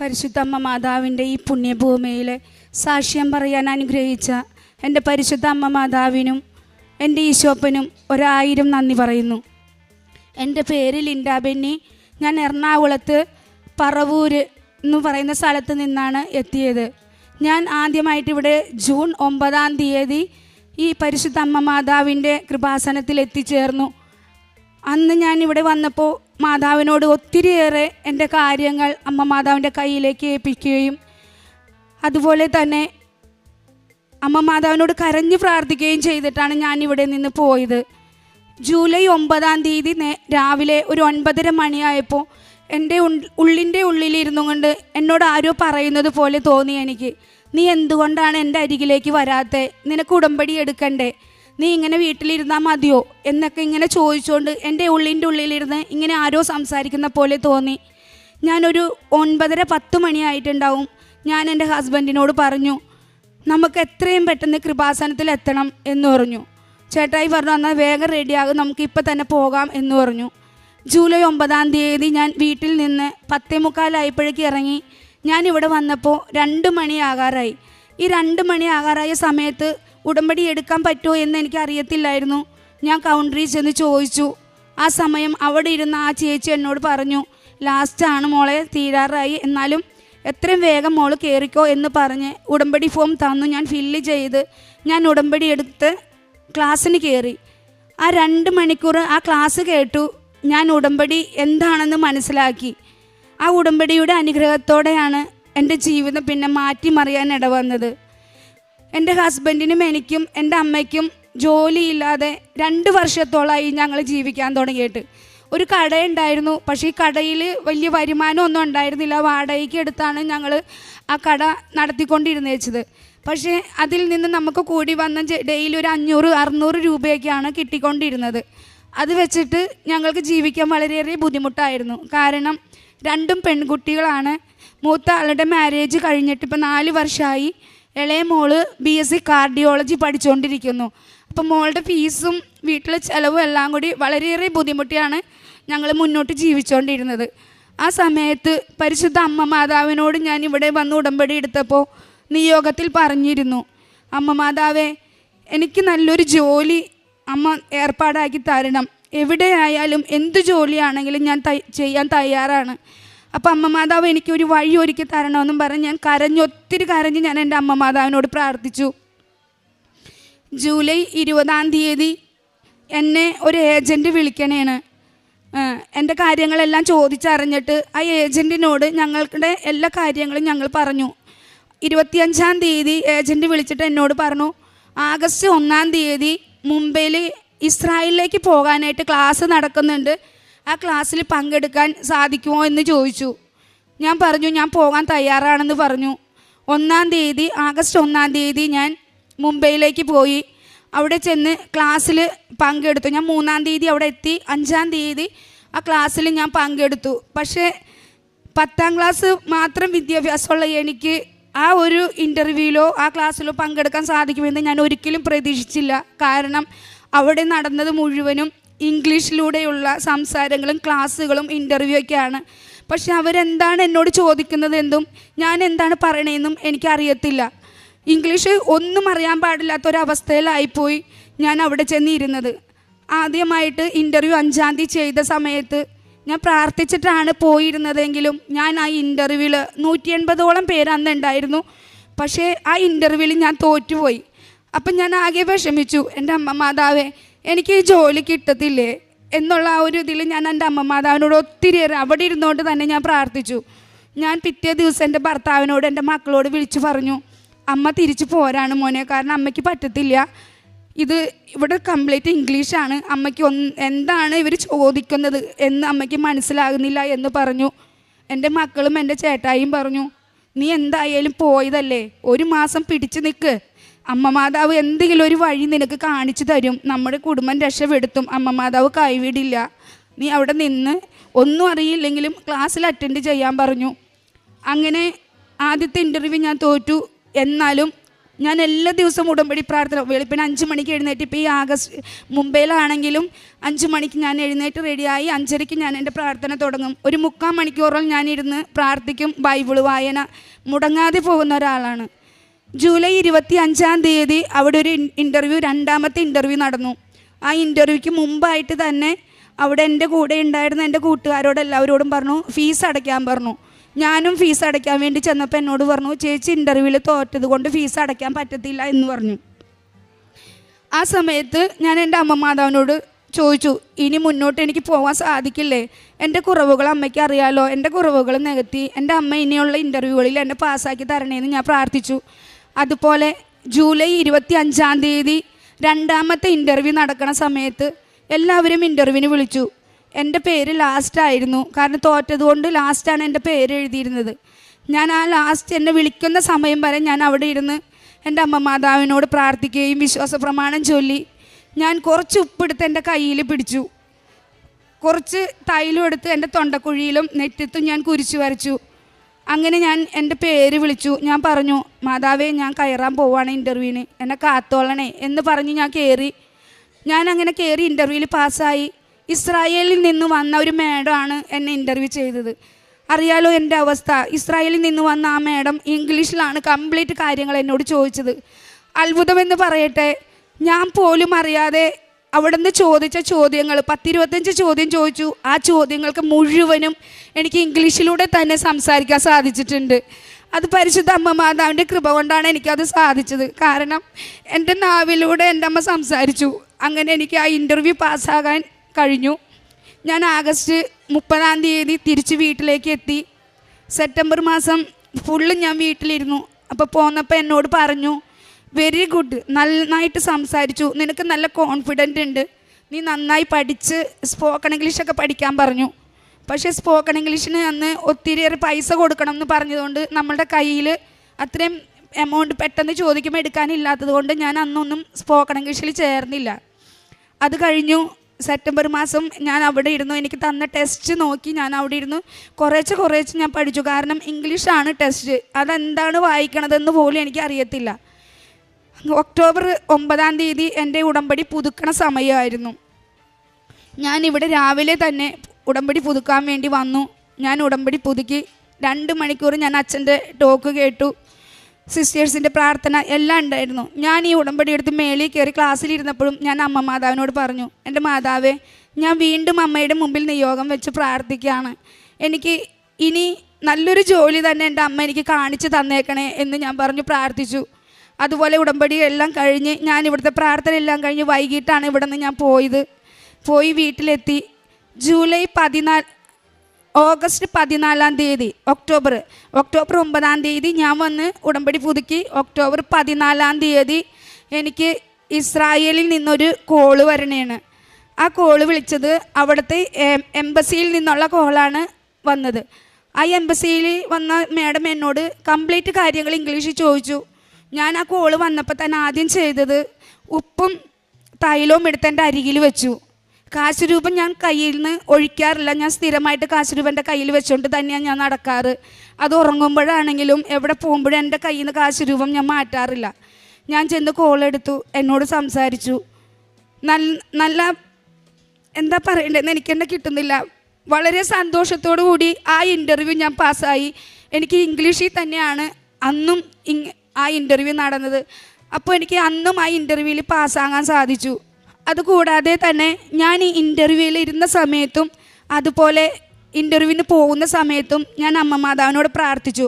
പരിശുദ്ധമ്മ മാതാവിന്റെ ഈ പുണ്യഭൂമിയിൽ സാക്ഷ്യം പറയാൻ അനുഗ്രഹിച്ച എന്റെ പരിശുദ്ധ അമ്മ മാതാവിനും എന്റെ ഈശോപ്പനും ഒരായിരം നന്ദി പറയുന്നു. എന്റെ പേര് ലിൻഡ ബെന്നി. ഞാൻ എറണാകുളത്ത് പറവൂർ എന്ന് പറയുന്ന സ്ഥലത്ത് നിന്നാണ് എത്തിയത്. ഞാൻ ആദ്യമായിട്ട് ഇവിടെ ജൂൺ ഒമ്പതാം തീയതി ഈ പരിശുദ്ധ അമ്മ മാതാവിന്റെ കൃപാസനത്തിൽ എത്തിച്ചേർന്നു. അന്ന് ഞാൻ ഇവിടെ വന്നപ്പോൾ മാതാവിനോട് ഒത്തിരിയേറെ എന്റെ കാര്യങ്ങൾ അമ്മ മാതാവിന്റെ കയ്യിലേക്ക് ഏൽപ്പിക്കുകയും അതുപോലെ തന്നെ അമ്മ മാതാവിനോട് കരഞ്ഞു പ്രാർത്ഥിക്കുകയും ചെയ്തിട്ടാണ് ഞാൻ ഇവിടെ നിന്ന് പോയത്. ജൂലൈ ഒമ്പതാം തീയതി രാവിലെ ഒരു ഒൻപതര മണിയായപ്പോൾ എന്റെ ഉള്ളിന്റെ ഉള്ളിലിരുന്നു കൊണ്ട് എന്നോട് ആരോ പറയുന്നത് പോലെ തോന്നി എനിക്ക്. നീ എന്തുകൊണ്ടാണ് എന്റെ അരികിലേക്ക് വരാത്തെ നിനക്ക് ഉടമ്പടി എടുക്കണ്ടേ? നീ ഇങ്ങനെ വീട്ടിലിരുന്നാൽ മതിയോ? എന്നൊക്കെ ഇങ്ങനെ ചോദിച്ചുകൊണ്ട് എന്റെ ഉള്ളിന്റെ ഉള്ളിലിരുന്ന് ഇങ്ങനെ ആരോ സംസാരിക്കുന്ന പോലെ തോന്നി. ഞാനൊരു ഒൻപതര പത്ത് മണിയായിട്ടുണ്ടാവും. ഞാൻ എന്റെ ഹസ്ബൻഡിനോട് പറഞ്ഞു നമുക്ക് എത്രയും പെട്ടെന്ന് കൃപാസനത്തിൽ എത്തണം എന്ന് പറഞ്ഞു. ചേട്ടായി പറഞ്ഞു എന്നാൽ വേഗം റെഡിയാകും നമുക്ക് ഇപ്പം തന്നെ പോകാം എന്ന് പറഞ്ഞു. ജൂലൈ ഒമ്പതാം തീയതി ഞാൻ വീട്ടിൽ നിന്ന് പത്തേ മുക്കാലായപ്പോഴേക്ക് ഇറങ്ങി. ഞാൻ ഇവിടെ വന്നപ്പോൾ രണ്ട് മണിയാകാറായി. ഈ രണ്ട് മണിയാകാറായ സമയത്ത് ഉടമ്പടി എടുക്കാൻ പറ്റുമോ എന്ന് എനിക്ക് അറിയത്തില്ലായിരുന്നു. ഞാൻ കൗണ്ടറിൽ ചെന്ന് ചോദിച്ചു. ആ സമയം അവിടെ ഇരുന്ന ആ ചേച്ചി എന്നോട് പറഞ്ഞു ലാസ്റ്റാണ് മോളെ തീരാറായി. എന്നാലും എത്രയും വേഗം മോൾ കയറിക്കോ എന്ന് പറഞ്ഞ് ഉടമ്പടി ഫോം തന്നു. ഞാൻ ഫില്ല് ചെയ്ത് ഞാൻ ഉടമ്പടി എടുത്ത് ക്ലാസ്സിന് കയറി ആ രണ്ട് മണിക്കൂർ ആ ക്ലാസ് കേട്ടു. ഞാൻ ഉടമ്പടി എന്താണെന്ന് മനസ്സിലാക്കി. ആ ഉടമ്പടിയുടെ അനുഗ്രഹത്തോടെയാണ് എന്റെ ജീവിതം പിന്നെ മാറ്റിമറിയാൻ ഇടവന്നത്. എന്റെ ഹസ്ബൻഡിനും എനിക്കും എന്റെ അമ്മയ്ക്കും ജോലിയില്ലാതെ രണ്ട് വർഷത്തോളമായി ഞങ്ങൾ ജീവിക്കാൻ തുടങ്ങിയിട്ട്. ഒരു കടയുണ്ടായിരുന്നു. പക്ഷേ ഈ കടയിൽ വലിയ വരുമാനം ഒന്നും ഉണ്ടായിരുന്നില്ല. വാടകയ്ക്ക് എടുത്താണ് ഞങ്ങൾ ആ കട നടത്തിക്കൊണ്ടിരുന്നത് വെച്ചത്. പക്ഷേ അതിൽ നിന്ന് നമുക്ക് കൂടി വന്ന ഡെയിലി ഒരു അഞ്ഞൂറ് അറുന്നൂറ് രൂപയൊക്കെയാണ് കിട്ടിക്കൊണ്ടിരുന്നത്. അത് വെച്ചിട്ട് ഞങ്ങൾക്ക് ജീവിക്കാൻ വളരെയേറെ ബുദ്ധിമുട്ടായിരുന്നു. കാരണം രണ്ടും പെൺകുട്ടികളാണ്. മൂത്ത ആളുടെ മാരേജ് കഴിഞ്ഞിട്ട് ഇപ്പോൾ നാല് വർഷമായി ഇളയ മോൾ ബി എസ് സി കാർഡിയോളജി പഠിച്ചുകൊണ്ടിരിക്കുന്നു അപ്പം മോളുടെ ഫീസും വീട്ടിലെ ചിലവും എല്ലാം കൂടി വളരെയേറെ ബുദ്ധിമുട്ടിയാണ് ഞങ്ങൾ മുന്നോട്ട് ജീവിച്ചുകൊണ്ടിരുന്നത് ആ സമയത്ത് പരിശുദ്ധ അമ്മ മാതാവിനോട് ഞാൻ ഇവിടെ വന്ന് ഉടമ്പടി എടുത്തപ്പോൾ നിയോഗത്തിൽ പറഞ്ഞിരുന്നു. അമ്മ മാതാവേ എനിക്ക് നല്ലൊരു ജോലി അമ്മ ഏർപ്പാടാക്കി തരണം. എവിടെയായാലും എന്ത് ജോലിയാണെങ്കിലും ഞാൻ ചെയ്യാൻ തയ്യാറാണ്. അപ്പോൾ അമ്മ മാതാവ് എനിക്ക് ഒരു വഴി ഒരുക്കി തരണമെന്നും പറഞ്ഞ് ഞാൻ കരഞ്ഞ് ഒത്തിരി കരഞ്ഞ് ഞാൻ എന്റെ അമ്മ മാതാവിനോട് പ്രാർത്ഥിച്ചു. ജൂലൈ ഇരുപതാം തീയതി എന്നെ ഒരു ഏജന്റ് വിളിക്കണേണ്. എന്റെ കാര്യങ്ങളെല്ലാം ചോദിച്ചറിഞ്ഞിട്ട് ആ ഏജന്റിനോട് ഞങ്ങളുടെ എല്ലാ കാര്യങ്ങളും ഞങ്ങൾ പറഞ്ഞു. ഇരുപത്തിയഞ്ചാം തീയതി ഏജന്റ് വിളിച്ചിട്ട് എന്നോട് പറഞ്ഞു ആഗസ്റ്റ് ഒന്നാം തീയതി മുംബൈയിൽ ഇസ്രായേലിലേക്ക് പോകാനായിട്ട് ക്ലാസ് നടക്കുന്നുണ്ട്. ആ ക്ലാസ്സിൽ പങ്കെടുക്കാൻ സാധിക്കുമോ എന്ന് ചോദിച്ചു. ഞാൻ പറഞ്ഞു ഞാൻ പോകാൻ തയ്യാറാണെന്ന് പറഞ്ഞു. ഒന്നാം തീയതി ആഗസ്റ്റ് ഒന്നാം തീയതി ഞാൻ മുംബൈയിലേക്ക് പോയി. അവിടെ ചെന്ന് ക്ലാസ്സിൽ പങ്കെടുത്തു. ഞാൻ മൂന്നാം തീയതി അവിടെ എത്തി. അഞ്ചാം തീയതി ആ ക്ലാസ്സിൽ ഞാൻ പങ്കെടുത്തു. പക്ഷേ പത്താം ക്ലാസ് മാത്രം വിദ്യാഭ്യാസമുള്ള എനിക്ക് ആ ഒരു ഇന്റർവ്യൂവിലോ ആ ക്ലാസ്സിലോ പങ്കെടുക്കാൻ സാധിക്കുമെന്ന് ഞാൻ ഒരിക്കലും പ്രതീക്ഷിച്ചില്ല. കാരണം അവിടെ നടന്നത് മുഴുവനും ഇംഗ്ലീഷിലൂടെയുള്ള സംസാരങ്ങളും ക്ലാസ്സുകളും ഇന്റർവ്യൂ ഒക്കെയാണ്. പക്ഷെ അവരെന്താണ് എന്നോട് ചോദിക്കുന്നത് എന്തും ഞാൻ എന്താണ് പറയണതെന്നും എനിക്കറിയത്തില്ല. ഇംഗ്ലീഷ് ഒന്നും അറിയാൻ പാടില്ലാത്ത ഒരവസ്ഥയിലായിപ്പോയി ഞാൻ അവിടെ ചെന്നിരുന്നത്. ആദ്യമായിട്ട് ഇന്റർവ്യൂ അഞ്ചാം തീയതി ചെയ്ത സമയത്ത് ഞാൻ പ്രാർത്ഥിച്ചിട്ടാണ് പോയിരുന്നതെങ്കിലും ഞാൻ ആ ഇന്റർവ്യൂവിൽ നൂറ്റി എൺപതോളം പേര് അന്ന് ഉണ്ടായിരുന്നു. പക്ഷേ ആ ഇന്റർവ്യൂവിൽ ഞാൻ തോറ്റുപോയി. അപ്പം ഞാൻ ആകെ വിഷമിച്ചു. എന്റെ അമ്മ മാതാവേ എനിക്ക് ഈ ജോലി കിട്ടത്തില്ലേ എന്നുള്ള ആ ഒരു ഇതിൽ ഞാൻ എന്റെ അമ്മ മാതാവിനോട് ഒത്തിരിയേറെ അവിടെ ഇരുന്നുകൊണ്ട് തന്നെ ഞാൻ പ്രാർത്ഥിച്ചു. ഞാൻ പിറ്റേ ദിവസം എന്റെ ഭർത്താവിനോട് എന്റെ മക്കളോട് വിളിച്ചു പറഞ്ഞു അമ്മ തിരിച്ചു പോരാണ് മോനെ കാരണം അമ്മയ്ക്ക് പറ്റത്തില്ല. ഇത് ഇവിടെ കംപ്ലീറ്റ് ഇംഗ്ലീഷാണ് അമ്മയ്ക്ക് ഒന്ന് എന്താണ് ഇവർ ചോദിക്കുന്നത് എന്ന് അമ്മയ്ക്ക് മനസ്സിലാകുന്നില്ല എന്ന് പറഞ്ഞു. എന്റെ മക്കളും എന്റെ ചേട്ടായിയും പറഞ്ഞു നീ എന്തായാലും പോയതല്ലേ? ഒരു മാസം പിടിച്ചു നിൽക്ക്. അമ്മ മാതാവ് എന്തെങ്കിലും ഒരു വഴി നിനക്ക് കാണിച്ചു തരും. നമ്മുടെ കുടുംബം രക്ഷപ്പെടുത്തും. അമ്മ മാതാവ് കൈവിടില്ല. നീ അവിടെ നിന്ന് ഒന്നും അറിയില്ലെങ്കിലും ക്ലാസ്സിൽ അറ്റൻഡ് ചെയ്യാൻ പറഞ്ഞു. അങ്ങനെ ആദ്യത്തെ ഇന്റർവ്യൂ ഞാൻ തോറ്റു. എന്നാലും ഞാൻ എല്ലാ ദിവസവും ഉടമ്പടി പ്രാർത്ഥന വെളുപ്പിന് അഞ്ച് മണിക്ക് എഴുന്നേറ്റ് ഇപ്പോൾ ഈ ആഗസ്റ്റ് മുംബൈയിലാണെങ്കിലും അഞ്ച് മണിക്ക് ഞാൻ എഴുന്നേറ്റ് റെഡിയായി അഞ്ചരയ്ക്ക് ഞാൻ എന്റെ പ്രാർത്ഥന തുടങ്ങും. ഒരു മുക്കാൽ മണിക്കൂറോളം ഞാനിരുന്ന് പ്രാർത്ഥിക്കും. ബൈബിൾ വായന. മുടങ്ങാതെ പോകുന്ന ഒരാളാണ്. ജൂലൈ ഇരുപത്തി അഞ്ചാം തീയതി അവിടെ ഒരു ഇന്റർവ്യൂ രണ്ടാമത്തെ ഇന്റർവ്യൂ നടന്നു. ആ ഇന്റർവ്യൂക്ക് മുമ്പായിട്ട് തന്നെ അവിടെ എന്റെ കൂടെ ഉണ്ടായിരുന്ന എന്റെ കൂട്ടുകാരോട് എല്ലാവരോടും പറഞ്ഞു ഫീസ് അടയ്ക്കാൻ പറഞ്ഞു. ഞാനും ഫീസ് അടയ്ക്കാൻ വേണ്ടി ചെന്നപ്പോൾ എന്നോട് പറഞ്ഞു ചേച്ചി ഇന്റർവ്യൂവിൽ തോറ്റത് കൊണ്ട് ഫീസ് അടയ്ക്കാൻ പറ്റത്തില്ല എന്ന് പറഞ്ഞു. ആ സമയത്ത് ഞാൻ എന്റെ അമ്മ മാതാവിനോട് ചോദിച്ചു ഇനി മുന്നോട്ട് എനിക്ക് പോകാൻ സാധിക്കില്ലേ? എന്റെ കുറവുകൾ അമ്മയ്ക്ക് അറിയാലോ? എന്റെ കുറവുകൾ നികത്തി എന്റെ അമ്മ ഇനിയുള്ള ഇന്റർവ്യൂകളിൽ എന്നെ പാസ്സാക്കി തരണേന്ന് ഞാൻ പ്രാർത്ഥിച്ചു. അതുപോലെ ജൂലൈ ഇരുപത്തി അഞ്ചാം തീയതി രണ്ടാമത്തെ ഇന്റർവ്യൂ നടക്കുന്ന സമയത്ത് എല്ലാവരും ഇന്റർവ്യൂവിന് വിളിച്ചു. എന്റെ പേര് ലാസ്റ്റായിരുന്നു കാരണം തോറ്റതുകൊണ്ട് ലാസ്റ്റാണ് എന്റെ പേര് എഴുതിയിരുന്നത്. ഞാൻ ആ ലാസ്റ്റ് എന്നെ വിളിക്കുന്ന സമയം വരെ ഞാൻ അവിടെ ഇരുന്ന് എന്റെ അമ്മ മാതാവിനോട് പ്രാർത്ഥിക്കുകയും വിശ്വാസ പ്രമാണം ചൊല്ലി ഞാൻ കുറച്ച് ഉപ്പെടുത്ത് എന്റെ കയ്യിൽ പിടിച്ചു. കുറച്ച് തൈലും എടുത്ത് എന്റെ തൊണ്ടക്കുഴിയിലും നെറ്റത്തും ഞാൻ കുരിച്ചു വരച്ചു. അങ്ങനെ ഞാൻ എന്റെ പേര് വിളിച്ചു. ഞാൻ പറഞ്ഞു മാതാവേ ഞാൻ കയറാൻ പോവാണ് ഇന്റർവ്യൂവിന്. എന്നെ കാത്തോളണേ എന്ന് പറഞ്ഞ് ഞാൻ കയറി. ഞാൻ അങ്ങനെ കയറി ഇന്റർവ്യൂവിൽ പാസ്സായി. ഇസ്രായേലിൽ നിന്ന് വന്ന ഒരു മാഡമാണ് എന്നെ ഇന്റർവ്യൂ ചെയ്തത്. അറിയാലോ എന്റെ അവസ്ഥ. ഇസ്രായേലിൽ നിന്ന് വന്ന ആ മാഡം ഇംഗ്ലീഷിലാണ് കംപ്ലീറ്റ് കാര്യങ്ങൾ എന്നോട് ചോദിച്ചത്. അത്ഭുതമെന്ന് പറയട്ടെ. ഞാൻ പോലും അറിയാതെ അവിടെ നിന്ന് ചോദിച്ച ചോദ്യങ്ങൾ പത്തിരുപത്തഞ്ച് ചോദ്യം ചോദിച്ചു. ആ ചോദ്യങ്ങൾക്ക് മുഴുവനും എനിക്ക് ഇംഗ്ലീഷിലൂടെ തന്നെ സംസാരിക്കാൻ സാധിച്ചിട്ടുണ്ട്. അത് പരിശുദ്ധ അമ്മ മാതാവിന്റെ കൃപ കൊണ്ടാണ് എനിക്കത് സാധിച്ചത്. കാരണം എന്റെ നാവിലൂടെ എന്റെ അമ്മ സംസാരിച്ചു. അങ്ങനെ എനിക്ക് ആ ഇന്റർവ്യൂ പാസ്സാകാൻ കഴിഞ്ഞു. ഞാൻ ആഗസ്റ്റ് മുപ്പതാം തീയതി തിരിച്ച് വീട്ടിലേക്ക് എത്തി. സെപ്റ്റംബർ മാസം ഫുള്ള് ഞാൻ വീട്ടിലിരുന്നു. അപ്പോൾ പോന്നപ്പോൾ എന്നോട് പറഞ്ഞു വെരി ഗുഡ് നന്നായിട്ട് സംസാരിച്ചു. നിനക്ക് നല്ല കോൺഫിഡന്റ് ഉണ്ട്. നീ നന്നായി പഠിച്ച് സ്പോക്കൺ ഇംഗ്ലീഷൊക്കെ പഠിക്കാൻ പറഞ്ഞു. പക്ഷേ സ്പോക്കൺ ഇംഗ്ലീഷിന് അന്ന് ഒത്തിരിയേറെ പൈസ കൊടുക്കണം എന്ന് പറഞ്ഞതുകൊണ്ട് നമ്മളുടെ കയ്യിൽ അത്രയും എമൗണ്ട് പെട്ടെന്ന് ചോദിക്കുമ്പോൾ എടുക്കാനില്ലാത്തത് കൊണ്ട് ഞാൻ അന്നൊന്നും സ്പോക്കൺ ഇംഗ്ലീഷിൽ ചേർന്നില്ല. അത് കഴിഞ്ഞു സെപ്റ്റംബർ മാസം ഞാൻ അവിടെ ഇരുന്നു. എനിക്ക് തന്ന ടെസ്റ്റ് നോക്കി ഞാൻ അവിടെ ഇരുന്നു. കുറേച്ച് കുറേച്ച് ഞാൻ പഠിച്ചു. കാരണം ഇംഗ്ലീഷാണ് ടെസ്റ്റ് അതെന്താണ് വായിക്കണതെന്ന് പോലും എനിക്ക് അറിയത്തില്ല. ഒക്ടോബർ ഒമ്പതാം തീയതി എന്റെ ഉടമ്പടി പുതുക്കണ സമയമായിരുന്നു. ഞാൻ ഇവിടെ രാവിലെ തന്നെ ഉടമ്പടി പുതുക്കാൻ വേണ്ടി വന്നു. ഞാൻ ഉടമ്പടി പുതുക്കി. രണ്ട് മണിക്കൂർ ഞാൻ അച്ഛന്റെ ടോക്ക് കേട്ടു. സിസ്റ്റേഴ്സിന്റെ പ്രാർത്ഥന എല്ലാം ഉണ്ടായിരുന്നു. ഞാൻ ഈ ഉടമ്പടി എടുത്ത് മേളിൽ കയറി ക്ലാസ്സിലിരുന്നപ്പോഴും ഞാൻ അമ്മ മാതാവിനോട് പറഞ്ഞു എന്റെ മാതാവേ ഞാൻ വീണ്ടും അമ്മയുടെ മുമ്പിൽ നിയോഗം വെച്ച് പ്രാർത്ഥിക്കുകയാണ്. എനിക്ക് ഇനി നല്ലൊരു ജോലി തന്നെ എന്റെ അമ്മ എനിക്ക് കാണിച്ചു തന്നേക്കണേ എന്ന് ഞാൻ പറഞ്ഞു പ്രാർത്ഥിച്ചു. അതുപോലെ ഉടമ്പടി എല്ലാം കഴിഞ്ഞ് ഞാൻ ഇവിടുത്തെ പ്രാർത്ഥന എല്ലാം കഴിഞ്ഞ് വൈകിട്ടാണ് ഇവിടെ നിന്ന് ഞാൻ പോയത്. പോയി വീട്ടിലെത്തി. ജൂലൈ പതിനാല് ഓഗസ്റ്റ് പതിനാലാം തീയതി ഒക്ടോബർ ഒക്ടോബർ ഒമ്പതാം തീയതി ഞാൻ വന്ന് ഉടമ്പടി പുതുക്കി. ഒക്ടോബർ പതിനാലാം തീയതി എനിക്ക് ഇസ്രായേലിൽ നിന്നൊരു കോൾ വരണേണ്. ആ കോൾ വിളിച്ചത് അവിടുത്തെ എംബസിയിൽ നിന്നുള്ള കോളാണ് വന്നത്. ആ എംബസിയിൽ വന്ന മാഡം എന്നോട് കംപ്ലീറ്റ് കാര്യങ്ങൾ ഇംഗ്ലീഷിൽ ചോദിച്ചു. ഞാൻ ആ കോൾ വന്നപ്പോൾ തന്നെ ആദ്യം ചെയ്തത് ഉപ്പും തൈലവും എടുത്ത് എന്റെ അരികിൽ വെച്ചു. കാശ് ഞാൻ കയ്യിൽ നിന്ന് ഒഴിക്കാറില്ല. ഞാൻ സ്ഥിരമായിട്ട് കാശ് എന്റെ കയ്യിൽ വെച്ചുകൊണ്ട് തന്നെയാണ് ഞാൻ നടക്കാറ്. അത് ഉറങ്ങുമ്പോഴാണെങ്കിലും എവിടെ പോകുമ്പോഴും എന്റെ കയ്യിൽ നിന്ന് കാശ് രൂപം ഞാൻ മാറ്റാറില്ല. ഞാൻ ചെന്ന് കോളെടുത്തു എന്നോട് സംസാരിച്ചു. നല്ല നല്ല എന്താ പറയണ്ടതെന്ന് എനിക്ക് എന്നെ കിട്ടുന്നില്ല. വളരെ സന്തോഷത്തോടു കൂടി ആ ഇന്റർവ്യൂ ഞാൻ പാസ്സായി എനിക്ക് ഇംഗ്ലീഷിൽ തന്നെയാണ്. അന്നും ആ ഇന്റർവ്യൂ നടന്നത്. അപ്പോൾ എനിക്ക് അന്നും ആ ഇന്റർവ്യൂവിൽ പാസ്സാകാൻ സാധിച്ചു. അതുകൂടാതെ തന്നെ ഞാൻ ഈ ഇന്റർവ്യൂവിൽ ഇരുന്ന സമയത്തും അതുപോലെ ഇന്റർവ്യൂവിന് പോകുന്ന സമയത്തും ഞാൻ അമ്മ മാതാവിനോട് പ്രാർത്ഥിച്ചു.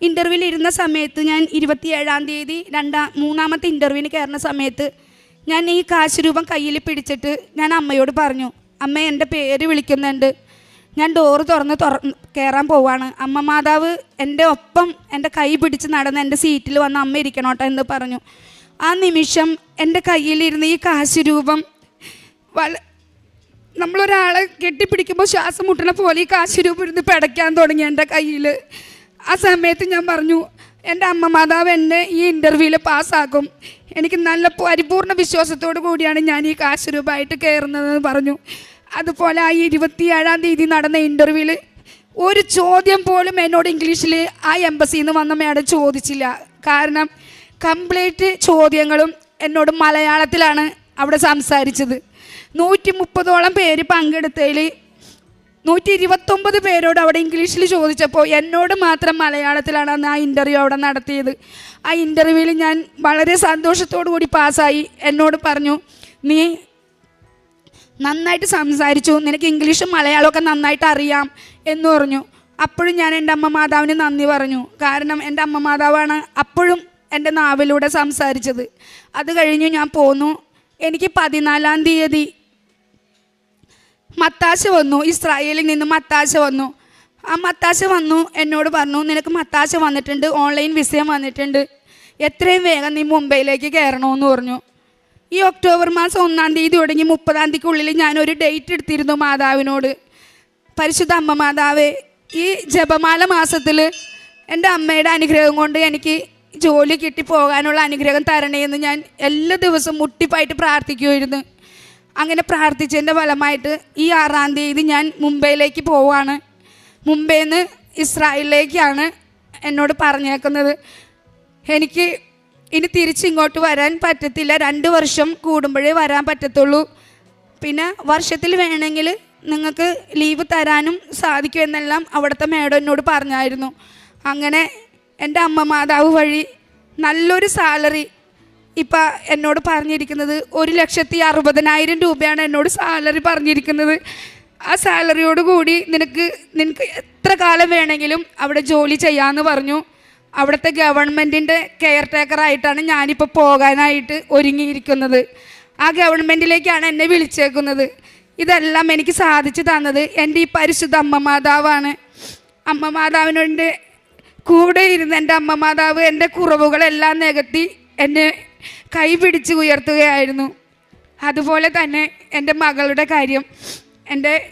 ഇന്റർവ്യൂവിൽ ഇരുന്ന സമയത്ത് ഞാൻ ഇരുപത്തിയേഴാം തീയതി രണ്ടാം മൂന്നാമത്തെ ഇന്റർവ്യൂവിന് കയറുന്ന സമയത്ത് ഞാൻ ഈ കാശ് രൂപം കയ്യിൽ പിടിച്ചിട്ട് ഞാൻ അമ്മയോട് പറഞ്ഞു അമ്മ എന്റെ പേര് വിളിക്കുന്നുണ്ട്. ഞാൻ ഡോറ് തുറന്ന് തുറ കയറാൻ പോവാണ്. അമ്മ മാതാവ് എന്റെ ഒപ്പം എന്റെ കൈ പിടിച്ച് നടന്ന് എന്റെ സീറ്റിൽ വന്ന് അമ്മ ഇരിക്കണോട്ടോ എന്ന് പറഞ്ഞു. ആ നിമിഷം എന്റെ കയ്യിലിരുന്ന് ഈ കാശ് രൂപം വല നമ്മളൊരാളെ കെട്ടിപ്പിടിക്കുമ്പോൾ ശ്വാസം മുട്ടണ പോലെ ഈ കാശ് രൂപം ഇരുന്ന് പിടയ്ക്കാൻ തുടങ്ങി എന്റെ കയ്യിൽ. ആ സമയത്ത് ഞാൻ പറഞ്ഞു എന്റെ അമ്മ മാതാവ് എന്നെ ഈ ഇന്റർവ്യൂവിൽ പാസ്സാക്കും എനിക്ക് നല്ല പരിപൂർണ വിശ്വാസത്തോടു കൂടിയാണ് ഞാൻ ഈ കാശ് രൂപമായിട്ട് കയറുന്നതെന്ന് പറഞ്ഞു. അതുപോലെ ആ ഇരുപത്തിയേഴാം തീയതി നടന്ന ഇന്റർവ്യൂവിൽ ഒരു ചോദ്യം പോലും എന്നോട് ഇംഗ്ലീഷിൽ ആ എംബസിയിൽ നിന്ന് വന്ന മേഡം ചോദിച്ചില്ല. കാരണം കംപ്ലീറ്റ് ചോദ്യങ്ങളും എന്നോട് മലയാളത്തിലാണ് അവിടെ സംസാരിച്ചത്. നൂറ്റി മുപ്പതോളം പേര് പങ്കെടുത്തതിൽ നൂറ്റി ഇരുപത്തൊമ്പത് പേരോട് അവിടെ ഇംഗ്ലീഷിൽ ചോദിച്ചപ്പോൾ എന്നോട് മാത്രം മലയാളത്തിലാണ് അന്ന് ആ ഇന്റർവ്യൂ അവിടെ നടത്തിയത്. ആ ഇന്റർവ്യൂവിൽ ഞാൻ വളരെ സന്തോഷത്തോടു കൂടി പാസ്സായി. എന്നോട് പറഞ്ഞു നീ നന്നായിട്ട് സംസാരിച്ചു. നിനക്ക് ഇംഗ്ലീഷും മലയാളമൊക്കെ നന്നായിട്ട് അറിയാം എന്ന് പറഞ്ഞു. അപ്പോഴും ഞാൻ എന്റെ അമ്മ മാതാവിന് നന്ദി പറഞ്ഞു. കാരണം എന്റെ അമ്മ മാതാവാണ് അപ്പോഴും എന്റെ നാവിലൂടെ സംസാരിച്ചത്. അത് കഴിഞ്ഞു ഞാൻ പോന്നു. എനിക്ക് പതിനാലാം തീയതി മത്താശ വന്നു. ഇസ്രായേലിൽ നിന്ന് മത്താശ വന്നു. ആ മത്താശ വന്നു. എന്നോട് പറഞ്ഞു നിനക്ക് മത്താശ വന്നിട്ടുണ്ട്. ഓൺലൈൻ വിസയം വന്നിട്ടുണ്ട്. എത്രയും വേഗം നീ മുംബൈയിലേക്ക് കയറണമെന്ന് പറഞ്ഞു. ഈ ഒക്ടോബർ മാസം ഒന്നാം തീയതി തുടങ്ങി മുപ്പതാം തീയതിക്കുള്ളിൽ ഞാനൊരു ഡേറ്റ് എടുത്തിരുന്നു മാതാവിനോട്. പരിശുദ്ധ അമ്മ മാതാവേ ഈ ജപമാല മാസത്തിൽ എന്റെ അമ്മയുടെ അനുഗ്രഹം കൊണ്ട് എനിക്ക് ജോലി കിട്ടി പോകാനുള്ള അനുഗ്രഹം തരണേന്ന് ഞാൻ എല്ലാ ദിവസവും മുട്ടിപ്പായിട്ട് പ്രാർത്ഥിക്കുമായിരുന്നു അങ്ങനെ പ്രാർത്ഥിച്ചതിന്റെ ഫലമായിട്ട് ഈ ആറാം തീയതി ഞാൻ മുംബൈയിലേക്ക് പോവാണ് മുംബൈയിൽ നിന്ന് ഇസ്രായേലിലേക്കാണ് എന്നോട് പറഞ്ഞേക്കുന്നത്. എനിക്ക് ഇനി തിരിച്ചിങ്ങോട്ട് വരാൻ പറ്റത്തില്ല. രണ്ട് വർഷം കൂടുമ്പോഴേ വരാൻ പറ്റത്തുള്ളൂ. പിന്നെ വർഷത്തിൽ വേണമെങ്കിൽ നിങ്ങൾക്ക് ലീവ് തരാനും സാധിക്കുമെന്നെല്ലാം അവിടുത്തെ മേഡം എന്നോട് പറഞ്ഞായിരുന്നു. അങ്ങനെ എന്റെ അമ്മ മാതാവ് വഴി നല്ലൊരു സാലറി ഇപ്പം എന്നോട് പറഞ്ഞിരിക്കുന്നത് ഒരു ലക്ഷത്തി അറുപതിനായിരം രൂപയാണ് എന്നോട് സാലറി പറഞ്ഞിരിക്കുന്നത്. ആ സാലറിയോട് കൂടി നിനക്ക് നിനക്ക് എത്ര കാലം വേണമെങ്കിലും അവിടെ ജോലി ചെയ്യാമെന്ന് പറഞ്ഞു. അവിടുത്തെ ഗവൺമെന്റിന്റെ കെയർ ടേക്കറായിട്ടാണ് ഞാനിപ്പോൾ പോകാനായിട്ട് ഒരുങ്ങിയിരിക്കുന്നത്. ആ ഗവൺമെന്റിലേക്കാണ് എന്നെ വിളിച്ചേക്കുന്നത്. ഇതെല്ലാം എനിക്ക് സാധിച്ചു തന്നത് എന്റെ ഈ പരിശുദ്ധ അമ്മ മാതാവാണ്. അമ്മ മാതാവിനോട് കൂടെ ഇരുന്ന് എന്റെ അമ്മ മാതാവ് എന്റെ കുറവുകളെല്ലാം നികത്തി എന്നെ കൈപിടിച്ച് ഉയർത്തുകയായിരുന്നു. അതുപോലെ തന്നെ എന്റെ മകളുടെ കാര്യം. എന്റെ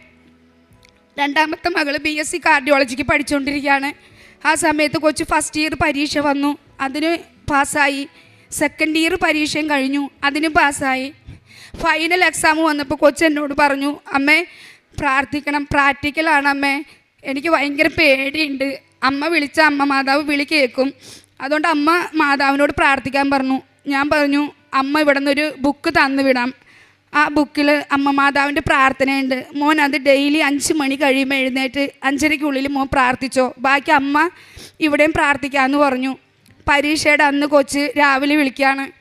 രണ്ടാമത്തെ മകൾ ബി എസ് സി കാർഡിയോളജിക്ക് പഠിച്ചുകൊണ്ടിരിക്കുകയാണ്. ആ സമയത്ത് കൊച്ചു ഫസ്റ്റ് ഇയർ പരീക്ഷ വന്നു. അതിന് പാസ്സായി. സെക്കൻഡ് ഇയർ പരീക്ഷയും കഴിഞ്ഞു. അതിന് പാസ്സായി. ഫൈനൽ എക്സാം വന്നപ്പോൾ കൊച്ചു എന്നോട് പറഞ്ഞു അമ്മേ പ്രാർത്ഥിക്കണം. പ്രാക്ടിക്കലാണ് അമ്മേ. എനിക്ക് ഭയങ്കര പേടിയുണ്ട്. അമ്മ വിളിച്ച അമ്മ മാതാവ് വിളി കേൾക്കും. അതുകൊണ്ട് അമ്മ മാതാവിനോട് പ്രാർത്ഥിക്കാൻ പറഞ്ഞു. ഞാൻ പറഞ്ഞു അമ്മ ഇവിടെ നിന്നൊരു ബുക്ക് തന്നു വിടാം. ആ ബുക്കിൽ അമ്മ മാതാവിന്റെ പ്രാർത്ഥനയുണ്ട്. മോൻ അത് ഡെയിലി അഞ്ച് മണി കഴിയുമ്പോൾ എഴുന്നേറ്റ് അഞ്ചരയ്ക്കുള്ളിൽ മോൻ പ്രാർത്ഥിച്ചോ. ബാക്കി അമ്മ ഇവിടെയും പ്രാർത്ഥിക്കാമെന്ന് പറഞ്ഞു. പരീക്ഷയുടെ അന്ന് കൊച്ച് രാവിലെ വിളിക്കുകയാണ്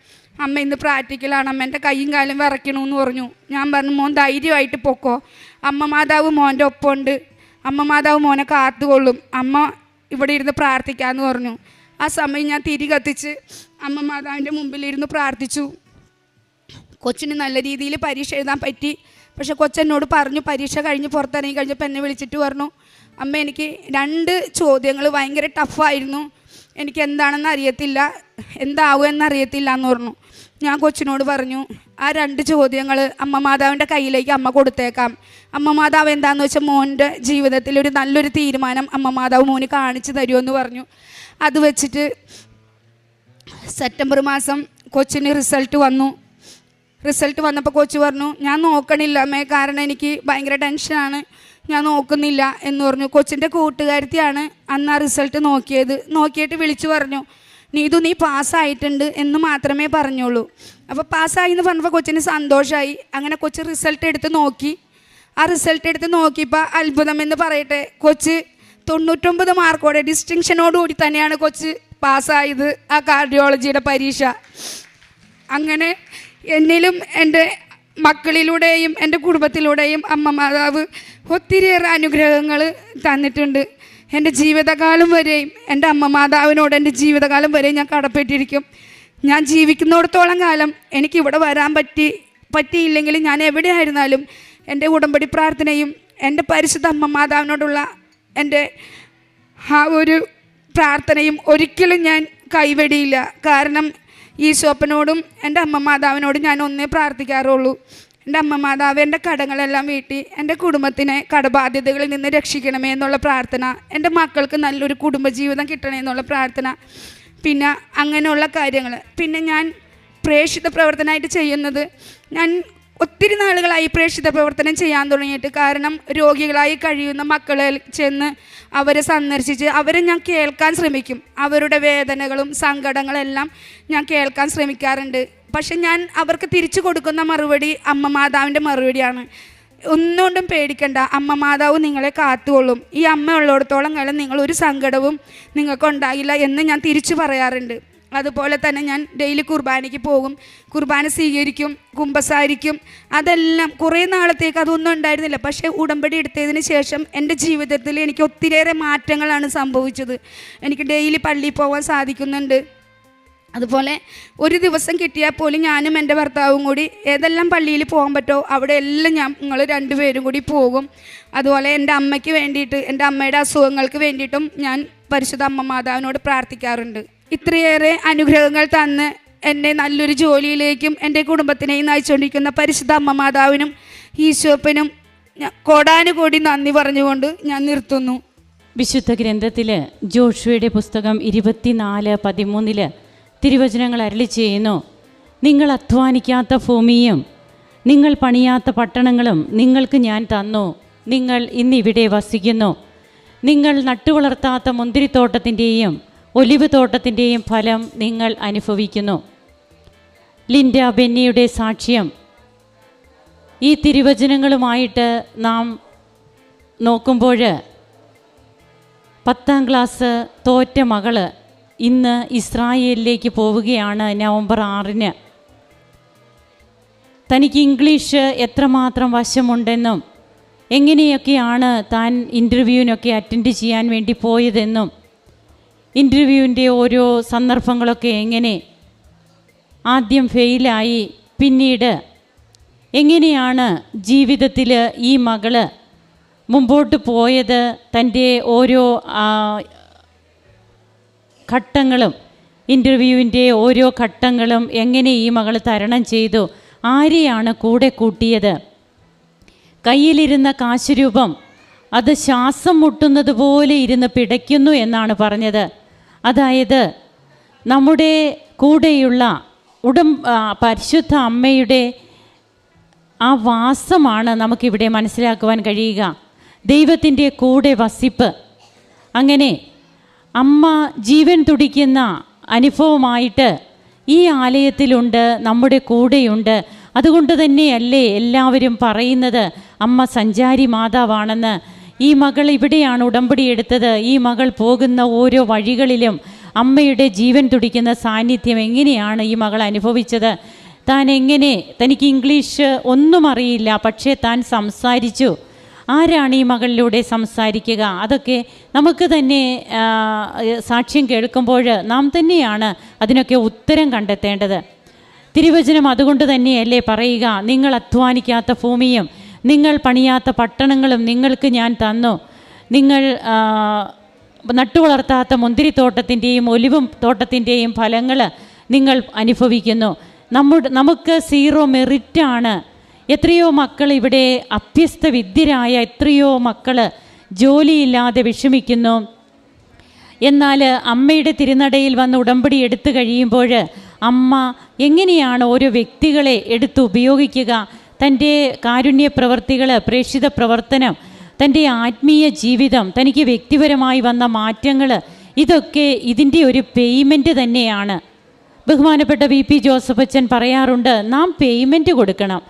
അമ്മ ഇന്ന് പ്രാക്ടിക്കലാണ്. അമ്മ എന്റെ കൈയും കാലും വിറയ്ക്കണമെന്ന് പറഞ്ഞു. ഞാൻ പറഞ്ഞു മോൻ ധൈര്യമായിട്ട് പൊക്കോ. അമ്മ മാതാവ് മോന്റെ ഒപ്പമുണ്ട്. അമ്മ മാതാവ് മോനെ കാത്തുകൊള്ളും. അമ്മ ഇവിടെ ഇരുന്ന് പ്രാർത്ഥിക്കാമെന്ന് പറഞ്ഞു. ആ സമയം ഞാൻ തിരി കത്തിച്ച് അമ്മ മാതാവിന്റെ മുമ്പിലിരുന്ന് പ്രാർത്ഥിച്ചു. കൊച്ചിന് നല്ല രീതിയിൽ പരീക്ഷ എഴുതാൻ പറ്റി. പക്ഷെ കൊച്ചെന്നോട് പറഞ്ഞു പരീക്ഷ കഴിഞ്ഞ് പുറത്തിറങ്ങി കഴിഞ്ഞപ്പോൾ എന്നെ വിളിച്ചിട്ട് പറഞ്ഞു അമ്മ എനിക്ക് രണ്ട് ചോദ്യങ്ങൾ ഭയങ്കര ടഫായിരുന്നു എനിക്ക് എന്താണെന്ന് അറിയത്തില്ല. എന്താവുമെന്ന് അറിയത്തില്ല എന്ന് പറഞ്ഞു. ഞാൻ കൊച്ചിനോട് പറഞ്ഞു ആ രണ്ട് ചോദ്യങ്ങൾ അമ്മ മാതാവിന്റെ കയ്യിലേക്ക് അമ്മ കൊടുത്തേക്കാം. അമ്മ മാതാവ് എന്താണെന്ന് വെച്ചാൽ മോന്റെ ജീവിതത്തിൽ ഒരു നല്ലൊരു തീരുമാനം അമ്മ മാതാവ് മോന് കാണിച്ചു തരുമെന്ന് പറഞ്ഞു. അത് വെച്ചിട്ട് സെപ്റ്റംബർ മാസം കൊച്ചിന് റിസൾട്ട് വന്നു. റിസൾട്ട് വന്നപ്പോൾ കോച്ച് പറഞ്ഞു ഞാൻ നോക്കണില്ല അമ്മേ കാരണം എനിക്ക് ഭയങ്കര ടെൻഷനാണ് ഞാൻ നോക്കുന്നില്ല എന്ന് പറഞ്ഞു. കൊച്ചിന്റെ കൂട്ടുകാരത്തിയാണ് അന്ന് ആ റിസൾട്ട് നോക്കിയത്. നോക്കിയിട്ട് വിളിച്ചു പറഞ്ഞു നീതു നീ പാസ്സായിട്ടുണ്ട് എന്ന് മാത്രമേ പറഞ്ഞുള്ളൂ അപ്പോൾ പാസ്സായി എന്ന് പറഞ്ഞപ്പോൾ കൊച്ചിന് സന്തോഷമായി അങ്ങനെ കൊച്ച് റിസൾട്ട് എടുത്ത് നോക്കി. ആ റിസൾട്ട് എടുത്ത് നോക്കിയപ്പോൾ അത്ഭുതം എന്ന് പറയട്ടെ കൊച്ച് തൊണ്ണൂറ്റൊമ്പത് മാർക്കോടെ ഡിസ്റ്റിങ്ഷനോടുകൂടി തന്നെയാണ് കൊച്ച് പാസ്സായത് ആ കാർഡിയോളജിയുടെ പരീക്ഷ. അങ്ങനെ എന്നിലും എന്റെ മക്കളിലൂടെയും എന്റെ കുടുംബത്തിലൂടെയും അമ്മ മാതാവ് ഒത്തിരിയേറെ അനുഗ്രഹങ്ങൾ തന്നിട്ടുണ്ട്. എന്റെ ജീവിതകാലം വരെയും എന്റെ അമ്മ മാതാവിനോട് എന്റെ ജീവിതകാലം വരെയും ഞാൻ കടപ്പെട്ടിരിക്കും. ഞാൻ ജീവിക്കുന്നിടത്തോളം കാലം എനിക്ക് ഇവിടെ വരാൻ പറ്റി പറ്റിയില്ലെങ്കിൽ ഞാൻ എവിടെയായിരുന്നാലും എന്റെ ഉടമ്പടി പ്രാർത്ഥനയും എന്റെ പരിശുദ്ധ അമ്മ മാതാവിനോടുള്ള എന്റെ ആ ഒരു പ്രാർത്ഥനയും ഒരിക്കലും ഞാൻ കൈവെടിയില്ല. കാരണം ഈശോപ്പനോടും എന്റെ അമ്മ മാതാവിനോടും ഞാൻ ഒന്നേ പ്രാർത്ഥിക്കാറുള്ളൂ. എന്റെ അമ്മ മാതാവ് എന്റെ കടങ്ങളെല്ലാം വീട്ടി എന്റെ കുടുംബത്തിനെ കടബാധ്യതകളിൽ നിന്ന് രക്ഷിക്കണമേ എന്നുള്ള പ്രാർത്ഥന എന്റെ മക്കൾക്ക് നല്ലൊരു കുടുംബജീവിതം കിട്ടണേ എന്നുള്ള പ്രാർത്ഥന പിന്നെ അങ്ങനെയുള്ള കാര്യങ്ങൾ. പിന്നെ ഞാൻ പ്രേക്ഷിത പ്രവർത്തനമായിട്ട് ചെയ്യുന്നത് ഞാൻ ഒത്തിരി നാളുകളായി പ്രേക്ഷിത പ്രവർത്തനം ചെയ്യാൻ തുടങ്ങിയിട്ട് കാരണം രോഗികളായി കഴിയുന്ന മക്കളെ ചെന്ന് അവരെ സന്ദർശിച്ച് അവരെ ഞാൻ കേൾക്കാൻ ശ്രമിക്കും. അവരുടെ വേദനകളും സങ്കടങ്ങളെല്ലാം ഞാൻ കേൾക്കാൻ ശ്രമിക്കാറുണ്ട്. പക്ഷെ ഞാൻ അവർക്ക് തിരിച്ചു കൊടുക്കുന്ന മറുപടി അമ്മ മാതാവിന്റെ മറുപടിയാണ്. ഒന്നുകൊണ്ടും പേടിക്കണ്ട. അമ്മ മാതാവ് നിങ്ങളെ കാത്തുകൊള്ളും. ഈ അമ്മ ഉള്ളിടത്തോളം കാലം നിങ്ങൾ ഒരു സങ്കടവും നിങ്ങൾക്കുണ്ടാകില്ല എന്ന് ഞാൻ തിരിച്ചു പറയാറുണ്ട്. അതുപോലെ തന്നെ ഞാൻ ഡെയിലി കുർബാനയ്ക്ക് പോകും. കുർബാന സ്വീകരിക്കും കുമ്പസാരിക്കും. അതെല്ലാം കുറേ നാളത്തേക്ക് അതൊന്നും ഉണ്ടായിരുന്നില്ല. പക്ഷേ ഉടമ്പടി എടുത്തതിന് ശേഷം എന്റെ ജീവിതത്തിൽ എനിക്ക് ഒത്തിരിയേറെ മാറ്റങ്ങളാണ് സംഭവിച്ചത്. എനിക്ക് ഡെയിലി പള്ളിയിൽ പോകാൻ സാധിക്കുന്നുണ്ട്. അതുപോലെ ഒരു ദിവസം കിട്ടിയാൽ പോലും ഞാനും എന്റെ ഭർത്താവും കൂടി ഏതെല്ലാം പള്ളിയിൽ പോകാൻ പറ്റുമോ അവിടെ എല്ലാം ഞാൻ നിങ്ങൾ രണ്ടുപേരും കൂടി പോകും. അതുപോലെ എന്റെ അമ്മയ്ക്ക് വേണ്ടിയിട്ട് എന്റെ അമ്മയുടെ അസുഖങ്ങൾക്ക് വേണ്ടിയിട്ടും ഞാൻ പരിശുദ്ധ അമ്മ മാതാവിനോട് പ്രാർത്ഥിക്കാറുണ്ട്. ഇത്രയേറെ അനുഗ്രഹങ്ങൾ തന്ന് എന്നെ നല്ലൊരു ജോലിയിലേക്കും എന്റെ കുടുംബത്തിനെയും നയിച്ചുകൊണ്ടിരിക്കുന്ന പരിശുദ്ധ അമ്മ മാതാവിനും ഈശോപ്പനും കോടാനുകൂടി നന്ദി പറഞ്ഞുകൊണ്ട് ഞാൻ നിർത്തുന്നു. വിശുദ്ധ ഗ്രന്ഥത്തിൽ ജോഷുവയുടെ പുസ്തകം ഇരുപത്തിനാല് പതിമൂന്നിൽ തിരുവചനങ്ങൾ അരളി ചെയ്യുന്നു. നിങ്ങൾ അധ്വാനിക്കാത്ത ഭൂമിയും നിങ്ങൾ പണിയാത്ത പട്ടണങ്ങളും നിങ്ങൾക്ക് ഞാൻ തന്നു. നിങ്ങൾ ഇന്നിവിടെ വസിക്കുന്നു. നിങ്ങൾ നട്ടുവളർത്താത്ത മുന്തിരിത്തോട്ടത്തിന്റെയും ഒലിവ് തോട്ടത്തിന്റെയും ഫലം നിങ്ങൾ അനുഭവിക്കുന്നു. ലിൻഡ ബെന്നിയുടെ സാക്ഷ്യം. ഈ തിരുവചനങ്ങളുമായിട്ട് നാം നോക്കുമ്പോൾ പത്താം ക്ലാസ് തോറ്റ മകൾ ഇന്ന് ഇസ്രായേലിലേക്ക് പോവുകയാണ് നവംബർ ആറിന്. തനിക്ക് ഇംഗ്ലീഷ് എത്രമാത്രം വശമുണ്ടെന്നും എങ്ങനെയൊക്കെയാണ് താൻ ഇന്റർവ്യൂവിനൊക്കെ അറ്റൻഡ് ചെയ്യാൻ വേണ്ടി പോയതെന്നും ഇന്റർവ്യൂവിന്റെ ഓരോ സന്ദർഭങ്ങളൊക്കെ എങ്ങനെ ആദ്യം ഫെയിലായി പിന്നീട് എങ്ങനെയാണ് ജീവിതത്തിൽ ഈ മകൾ മുമ്പോട്ട് പോയത് തന്റെ ഓരോ ഘട്ടങ്ങളും ഇന്റർവ്യൂവിന്റെ ഓരോ ഘട്ടങ്ങളും എങ്ങനെ ഈ മകൾ തരണം ചെയ്തു ആരെയാണ് കൂടെ കൂട്ടിയത്? കയ്യിലിരുന്ന കാശുരൂപം അത് ശ്വാസം മുട്ടുന്നത് പോലെ ഇരുന്ന് പിടയ്ക്കുന്നു എന്നാണ് പറഞ്ഞത്. അതായത് നമ്മുടെ കൂടെയുള്ള ഉടം പരിശുദ്ധ അമ്മയുടെ ആ വാസമാണ് നമുക്കിവിടെ മനസ്സിലാക്കുവാൻ കഴിയുക. ദൈവത്തിന്റെ കൂടെ വസിപ്പ്. അങ്ങനെ അമ്മ ജീവൻ തുടിക്കുന്ന അനുഭവമായിട്ട് ഈ ആലയത്തിലുണ്ട് നമ്മുടെ കൂടെയുണ്ട്. അതുകൊണ്ട് തന്നെയല്ലേ എല്ലാവരും പറയുന്നത് അമ്മ സഞ്ചാരി മാതാവാണെന്ന് ഈ മകൾ ഇവിടെയാണ് ഉടമ്പടി എടുത്തത്. ഈ മകൾ പോകുന്ന ഓരോ വഴികളിലും അമ്മയുടെ ജീവൻ തുടിക്കുന്ന സാന്നിധ്യം എങ്ങനെയാണ് ഈ മകൾ അനുഭവിച്ചത്? താൻ എങ്ങനെ തനിക്ക് ഇംഗ്ലീഷ് ഒന്നും അറിയില്ല പക്ഷേ താൻ സംസാരിച്ചു. ആരാണ് ഈ മകളിലൂടെ സംസാരിക്കുക? അതൊക്കെ നമുക്ക് തന്നെ സാക്ഷ്യം കേൾക്കുമ്പോൾ നാം തന്നെയാണ് അതിനൊക്കെ ഉത്തരം കണ്ടെത്തേണ്ടത്. തിരുവചനം അതുകൊണ്ട് തന്നെയല്ലേ പറയുക നിങ്ങൾ അധ്വാനിക്കാത്ത ഭൂമിയും നിങ്ങൾ പണിയാത്ത പട്ടണങ്ങളും നിങ്ങൾക്ക് ഞാൻ തന്നു. നിങ്ങൾ നട്ടുവളർത്താത്ത മുന്തിരിത്തോട്ടത്തിന്റെയും ഒലിവും തോട്ടത്തിന്റെയും ഫലങ്ങൾ നിങ്ങൾ അനുഭവിക്കുന്നു. നമ്മുടെ നമുക്ക് സീറോ മെറിറ്റാണ്. എത്രയോ മക്കൾ ഇവിടെ അഭ്യസ്ത വിദ്യരായ എത്രയോ മക്കൾ ജോലിയില്ലാതെ വിഷമിക്കുന്നു. എന്നാൽ അമ്മയുടെ തിരുനടയിൽ വന്ന് ഉടമ്പടി എടുത്തു കഴിയുമ്പോൾ അമ്മ എങ്ങനെയാണ് ഓരോ വ്യക്തികളെ എടുത്ത് ഉപയോഗിക്കുക? തന്റെ കാരുണ്യ പ്രവർത്തികൾ പ്രേക്ഷിത പ്രവർത്തനം തന്റെ ആത്മീയ ജീവിതം തനിക്ക് വ്യക്തിപരമായി വന്ന മാറ്റങ്ങൾ ഇതൊക്കെ ഇതിന്റെ ഒരു പേയ്മെന്റ് തന്നെയാണ്. ബഹുമാനപ്പെട്ട വി പി ജോസഫ് അച്ഛൻ പറയാറുണ്ട് നാം പേയ്മെന്റ് കൊടുക്കണം.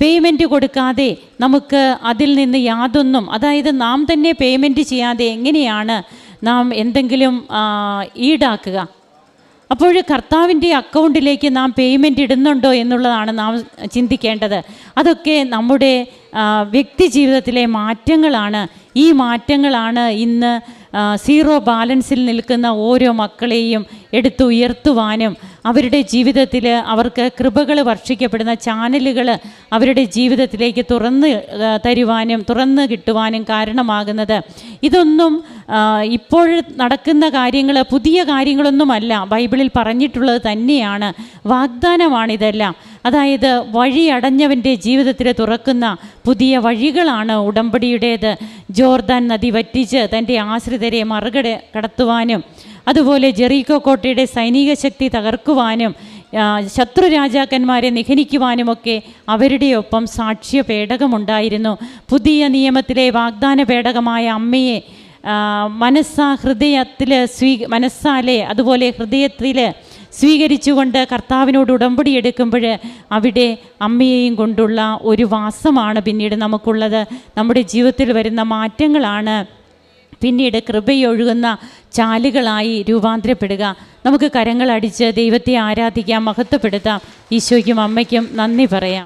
പേയ്മെന്റ് കൊടുക്കാതെ നമുക്ക് അതിൽ നിന്ന് യാതൊന്നും അതായത് നാം തന്നെ പേയ്മെന്റ് ചെയ്യാതെ എങ്ങനെയാണ് നാം എന്തെങ്കിലും ഈടാക്കുക? അപ്പോൾ കർത്താവിന്റെ അക്കൗണ്ടിലേക്ക് നാം പേയ്മെന്റ് ഇടുന്നുണ്ടോ എന്നുള്ളതാണ് നാം ചിന്തിക്കേണ്ടത്. അതൊക്കെ നമ്മുടെ വ്യക്തി ജീവിതത്തിലെ മാറ്റങ്ങളാണ്. ഈ മാറ്റങ്ങളാണ് ഇന്ന് സീറോ ബാലൻസിൽ നിൽക്കുന്ന ഓരോ മക്കളെയും എടുത്തുയർത്തുവാനും അവരുടെ ജീവിതത്തിൽ അവർക്ക് കൃപകൾ വർഷിക്കപ്പെടുന്ന ചാനലുകൾ അവരുടെ ജീവിതത്തിലേക്ക് തുറന്ന് തരുവാനും തുറന്ന് കിട്ടുവാനും കാരണമാകുന്നത്. ഇതൊന്നും ഇപ്പോൾ നടക്കുന്ന കാര്യങ്ങൾ പുതിയ കാര്യങ്ങളൊന്നുമല്ല. ബൈബിളിൽ പറഞ്ഞിട്ടുള്ളത് തന്നെയാണ്. വാഗ്ദാനമാണിതെല്ലാം. അതായത് വഴി അടഞ്ഞവന്റെ ജീവിതത്തിൽ തുറക്കുന്ന പുതിയ വഴികളാണ് ഉടമ്പടിയുടേത്. ജോർദാൻ നദി വറ്റിച്ച് തന്റെ ആശ്രിതരെ മറുകട കടത്തുവാനും അതുപോലെ ജെറീകോ കോട്ടയുടെ സൈനിക ശക്തി തകർക്കുവാനും ശത്രു രാജാക്കന്മാരെ നിഹനിക്കുവാനുമൊക്കെ അവരുടെ ഒപ്പം സാക്ഷ്യ പേടകമുണ്ടായിരുന്നു പുതിയ നിയമത്തിലെ വാഗ്ദാന പേടകമായ അമ്മയെ മനസ്സാ ഹൃദയത്തിൽ സ്വീ മനസ്സാലെ അതുപോലെ ഹൃദയത്തിൽ സ്വീകരിച്ചുകൊണ്ട് കർത്താവിനോട് ഉടമ്പടി എടുക്കുമ്പോൾ അവിടെ അമ്മയെയും കൊണ്ടുള്ള ഒരു വാസമാണ് പിന്നീട് നമുക്കുള്ളത്. നമ്മുടെ ജീവിതത്തിൽ വരുന്ന മാറ്റങ്ങളാണ്. പിന്നീട് കൃപയൊഴുകുന്ന ചാലുകളായി രൂപാന്തരപ്പെടുക. നമുക്ക് കരങ്ങളടിച്ച് ദൈവത്തെ ആരാധിക്കാം മഹത്വപ്പെടുത്താം. ഈശോയ്ക്കും അമ്മയ്ക്കും നന്ദി പറയാം.